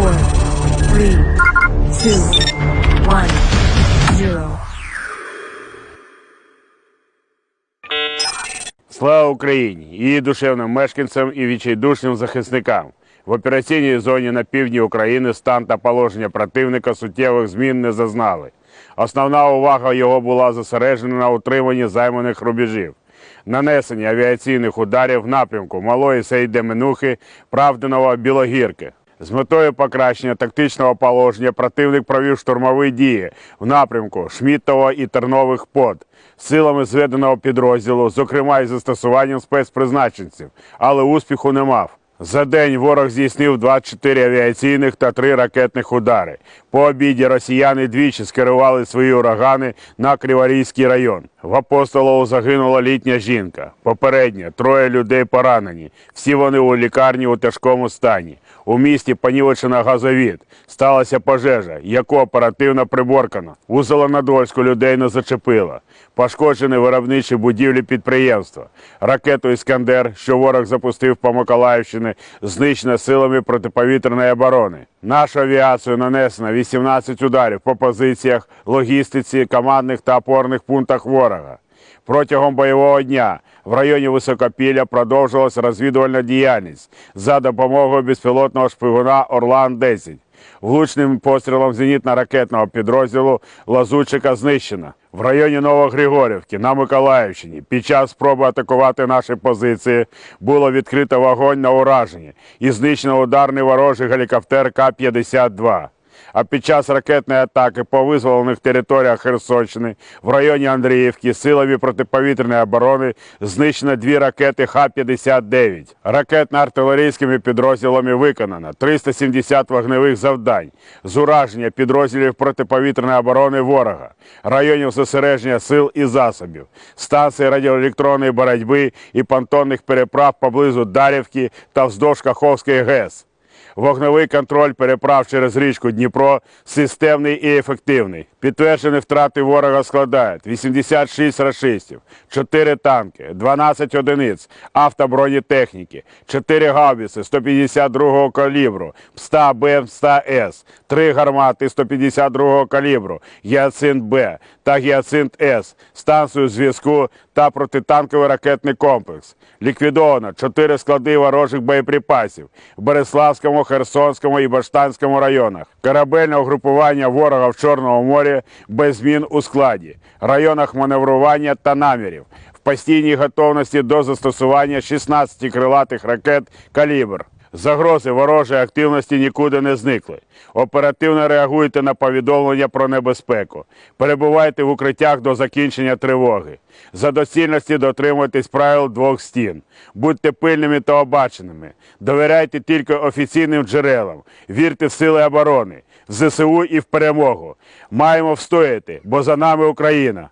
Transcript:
four, three, two, one, zero. Слава Україні! Її душевним мешканцям і відчайдушним захисникам. В операційній зоні на півдні України стан та положення противника суттєвих змін не зазнали. Основна увага його була зосереджена на утриманні займаних рубежів, нанесенні авіаційних ударів в напрямку Малої Сейдеминухи, Правдиного Білогірки. З метою покращення тактичного положення противник провів штурмові дії в напрямку Шмітова і Тернових под силами зведеного підрозділу, зокрема із застосуванням спецпризначенців, але успіху не мав. За день ворог здійснив 24 авіаційних та 3 ракетних удари. По обіді росіяни двічі скерували свої урагани на Криворізький район. В Апостолову загинула літня жінка. Попередньо троє людей поранені. Всі вони у лікарні у тяжкому стані. У місті понівечено газовід. Сталася пожежа, яку оперативно приборкано. У Зеленодольську людей не зачепило. Пошкоджені виробничі будівлі підприємства. Ракету Іскандер, що ворог запустив по Миколаївщині, знищено силами протиповітряної оборони. Нашу авіацію нанесено 18 ударів по позиціях, логістиці, командних та опорних пунктах ворога. Протягом бойового дня в районі Високопілля продовжилась розвідувальна діяльність за допомогою безпілотного шпигуна Орлан-10. Влучним пострілом зенітно-ракетного підрозділу Лазучика знищена. В районі Новогригорівки на Миколаївщині під час спроби атакувати наші позиції було відкрито вогонь на ураження і знищено ударний ворожий гелікоптер К-52. А під час ракетної атаки по визволених територіях Херсонщини в районі Андріївки силами протиповітряної оборони знищено дві ракети Х-59. Ракетно-артилерійськими підрозділами виконано 370 вогневих завдань з ураження підрозділів протиповітряної оборони ворога, районів зосередження сил і засобів, станції радіоелектронної боротьби і понтонних переправ поблизу Дарівки та вздовж Каховської ГЕС. Вогневий контроль переправ через річку Дніпро системний і ефективний. Підтверджені втрати ворога складають 86 рашистів, 4 танки, 12 одиниць автобронетехніки, 4 гаубиці 152 калібру, ПСТА Б, ПСТА С, 3 гармати 152-го калібру, Гіацинт Б та Гіацинт С, станцію зв'язку та протитанковий ракетний комплекс. Ліквідовано 4 склади ворожих боєприпасів в Береславському, Херсонському і Баштанському районах. Корабельне угрупування ворога в Чорному морі без змін у складі, районах маневрування та намірів. В постійній готовності до застосування 16 крилатих ракет «Калібр». Загрози ворожої активності нікуди не зникли. Оперативно реагуйте на повідомлення про небезпеку. Перебувайте в укриттях до закінчення тривоги. За доцільності дотримуйтесь правил двох стін. Будьте пильними та обаченими. Довіряйте тільки офіційним джерелам. Вірте в сили оборони, ЗСУ і в перемогу. Маємо встояти, бо за нами Україна.